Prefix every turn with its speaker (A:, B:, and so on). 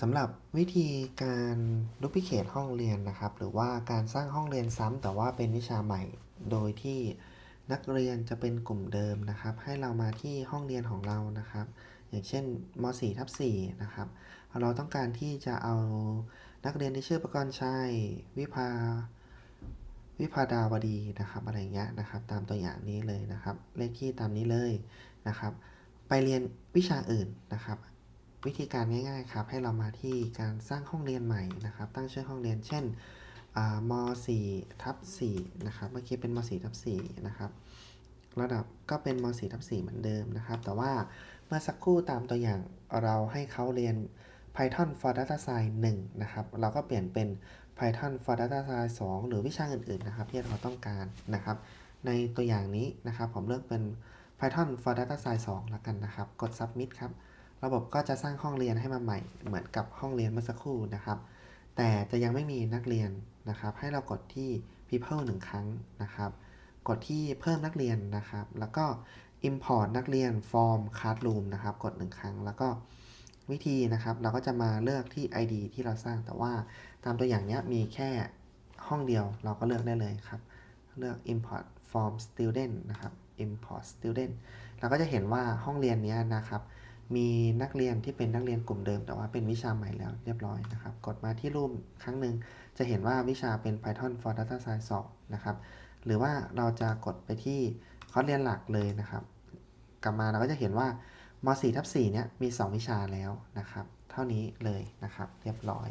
A: สำหรับวิธีการดูพิเคทห้องเรียนนะครับ หรือว่าการสร้างห้องเรียนซ้ำแต่ว่าเป็นวิชาใหม่ โดยที่นักเรียนจะเป็นกลุ่มเดิมนะครับ ให้เรามาที่ห้องเรียนของเรานะครับ อย่างเช่นม .4 ทับ4นะครับ เราต้องการที่จะเอานักเรียนที่ชื่อประกรณ์ชัยวิภาวิภาดาวดีนะครับอะไรเงี้ยนะครับ ตามตัวอย่างนี้เลยนะครับ เลขที่ตามนี้เลยนะครับ ไปเรียนวิชาอื่นนะครับ วิธีการง่ายๆครับ ให้เรามาที่การสร้างห้องเรียนใหม่นะครับ ตั้งชื่อห้องเรียนเช่นม4ทับ4นะครับเมื่อกี้เป็นม4ทับ4นะครับระดับก็เป็นม4ทับ4เหมือนเดิมนะครับ แต่ว่าเมื่อสักครู่ตามตัวอย่างเราให้เขาเรียน Python for Data Science 1นะครับ เราก็เปลี่ยนเป็น Python for Data Science 2หรือวิชาอื่นๆนะครับ ที่เราต้องการนะครับ ในตัวอย่างนี้นะครับ ผมเลือกเป็น Python for Data Science 2แล้วกันนะครับ กด Submit ครับ ระบบก็จะสร้างห้องเรียนให้มาใหม่ เหมือนกับห้องเรียนเมื่อสักครู่นะครับ แต่จะยังไม่มีนักเรียนนะครับ ให้เรากดที่ people หนึ่งครั้งนะครับ กดที่เพิ่มนักเรียนนะครับ แล้วก็ import นักเรียน form classroom นะครับ กดหนึ่งครั้ง แล้วก็วิธีนะครับ เราก็จะมาเลือกที่ ID ที่เราสร้าง แต่ว่าตามตัวอย่างเนี้ยมีแค่ห้องเดียว เราก็เลือกได้เลยครับ เลือก import form student นะครับ import student เราก็จะเห็นว่าห้องเรียนเนี้ยนะครับ มีนักเรียนที่เป็นนักเรียนกลุ่มเดิม แต่ว่าเป็นวิชาใหม่แล้วเรียบร้อยนะครับ กดมาที่รูปครั้งหนึ่งจะเห็นว่าวิชาเป็น Python for Data Science 2นะครับ หรือว่าเราจะกดไปที่คอร์สเรียนหลักเลยนะครับ กลับมาเราก็จะเห็นว่าม 4 ทับ4เนี่ยมี 2 วิชาแล้วนะครับ เท่านี้เลยนะครับ เรียบร้อย